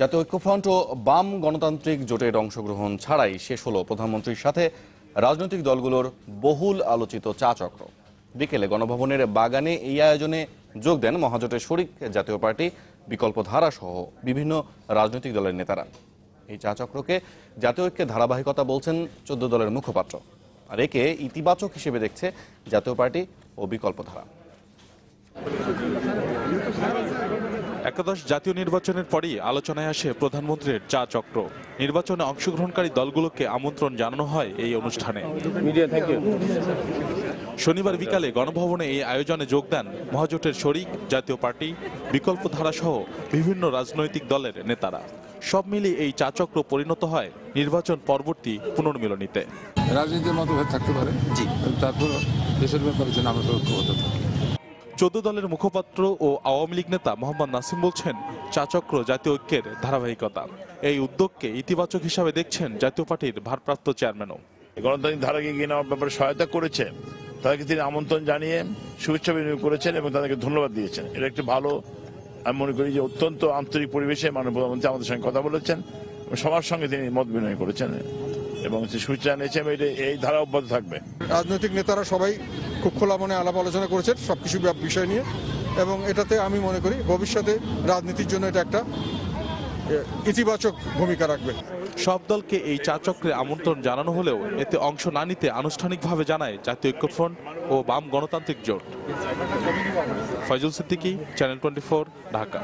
জাতীয় ঐক্যফ্রন্ট ও বাম গণতান্ত্রিক জোটের অংশগ্রহণ ছাড়াই শেষ হলো প্রধানমন্ত্রীর সাথে রাজনৈতিক দলগুলোর বহুল আলোচিত চা চক্র। বিকেলে গণভবনের বাগানে এই আয়োজনে যোগ দেন মহাজোটের শরিক জাতীয় পার্টি বিকল্প ধারা সহ বিভিন্ন রাজনৈতিক দলের নেতারা। এই চা চক্রকে জাতীয় ঐক্যের ধারাবাহিকতা বলছেন চোদ্দ দলের মুখপাত্র। আর একে ইতিবাচক হিসেবে দেখছে জাতীয় পার্টি ও বিকল্প ধারা একাদশ জাতীয় নির্বাচনের পরই আলোচনায় আসে প্রধানমন্ত্রীর চা চক্র। নির্বাচনে অংশগ্রহণকারী দলগুলোকে আমন্ত্রণ জানানো হয় এই অনুষ্ঠানে। শনিবার বিকালে গণভবনে এই আয়োজনে যোগ দেন মহাজোটের শরিক জাতীয় পার্টি বিকল্প ধারা সহ বিভিন্ন রাজনৈতিক দলের নেতারা। সব মিলিয়ে এই চা চক্র পরিণত হয় নির্বাচন পরবর্তী পুনর্মিলনীতে। রাজনীতির মতভেদ থাকতে পারে। তারপর দেশের ব্যাপারে যেন আমরা ঐক্যবদ্ধ থাকি। চোদ্দ দলের মুখপাত্র ও আওয়ামী লীগ নেতা মোহাম্মদ নাসিম বলছেন, চাচক্র জাতীয় ঐক্যের ধারাবাহিকতা। এই উদ্যোগকে ইতিবাচক হিসাবে দেখছেন জাতীয় পার্টির ভারপ্রাপ্ত চেয়ারম্যানও। গণতান্ত্রিক ধারাকে এগিয়ে নেওয়ার ব্যাপারে সহায়তা করেছে তাদেরকে তিনি আমন্ত্রণ জানিয়ে শুভেচ্ছা বিনিয়োগ করেছেন এবং তাদেরকে ধন্যবাদ দিয়েছেন। এটা একটি ভালো, আমি মনে করি যে অত্যন্ত আন্তরিক পরিবেশে মাননীয় প্রধানমন্ত্রী আমাদের সঙ্গে কথা বলেছেন সবার সঙ্গে তিনি মত বিনিময় করেছেন। এবং সে শুভেচ্ছা জানিয়েছেন এবং এটা এই ধারা অব্যাহত থাকবে। রাজনৈতিক নেতারা সবাই খুব খোলা মনে আলাপ আলোচনা করেছেন সব কিছু বিষয় নিয়ে। এবং এটাতে আমি মনে করি ভবিষ্যতে রাজনীতির জন্য এটা একটা ইতিবাচক ভূমিকা রাখবে। সব দলকে এই চা চক্রে আমন্ত্রণ জানানো হলেও এতে অংশ না নিতে আনুষ্ঠানিকভাবে জানায় জাতীয় ঐক্যফ্রন্ট ও বাম গণতান্ত্রিক জোট। Foyzul Siddiqui channel twenty Dhaka.